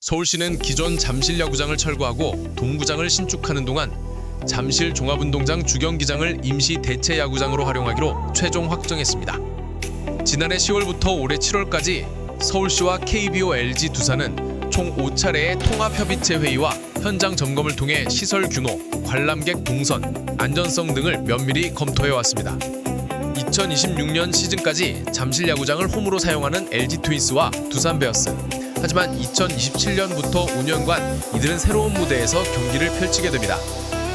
서울시는 기존 잠실 야구장을 철거하고 동구장을 신축하는 동안 잠실 종합운동장 주경기장을 임시 대체 야구장으로 활용하기로 최종 확정했습니다. 지난해 10월부터 올해 7월까지 서울시와 KBO LG 두산은 총 5차례의 통합협의체 회의와 현장 점검을 통해 시설 규모, 관람객 동선, 안전성 등을 면밀히 검토해 왔습니다. 2026년 시즌까지 잠실 야구장을 홈으로 사용하는 LG 트윈스와 두산 베어스. 하지만 2027년부터 5년간 이들은 새로운 무대에서 경기를 펼치게 됩니다.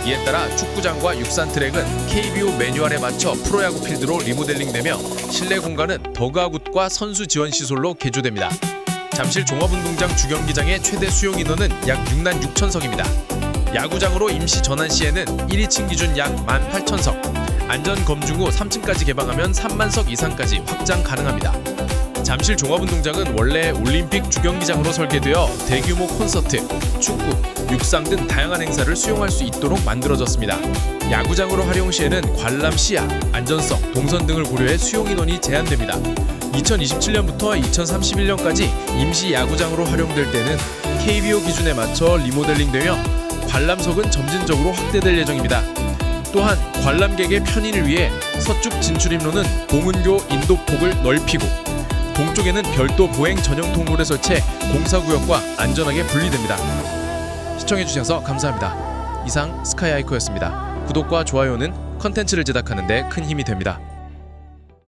이에 따라 축구장과 육산 트랙은 KBO 매뉴얼에 맞춰 프로야구 필드로 리모델링되며 실내 공간은 더그아웃과 선수 지원 시설로 개조됩니다. 잠실 종합운동장 주경기장의 최대 수용 인원은 약 6만 6천석입니다. 야구장으로 임시 전환 시에는 1위층 기준 약 18,000석, 안전 검증 후 3층까지 개방하면 3만 석 이상까지 확장 가능합니다. 잠실 종합운동장은 원래 올림픽 주경기장으로 설계되어 대규모 콘서트, 축구, 육상 등 다양한 행사를 수용할 수 있도록 만들어졌습니다. 야구장으로 활용 시에는 관람 시야, 안전성, 동선 등을 고려해 수용 인원이 제한됩니다. 2027년부터 2031년까지 임시 야구장으로 활용될 때는 KBO 기준에 맞춰 리모델링되며 관람석은 점진적으로 확대될 예정입니다. 또한 관람객의 편의를 위해 서쪽 진출입로는 봉은교 인도폭을 넓히고 동쪽에는 별도 보행 전용 통로를 설치해 공사구역과 안전하게 분리됩니다. 시청해주셔서 감사합니다. 이상 스카이 아이코였습니다. 구독과 좋아요는 컨텐츠를 제작하는 데 큰 힘이 됩니다.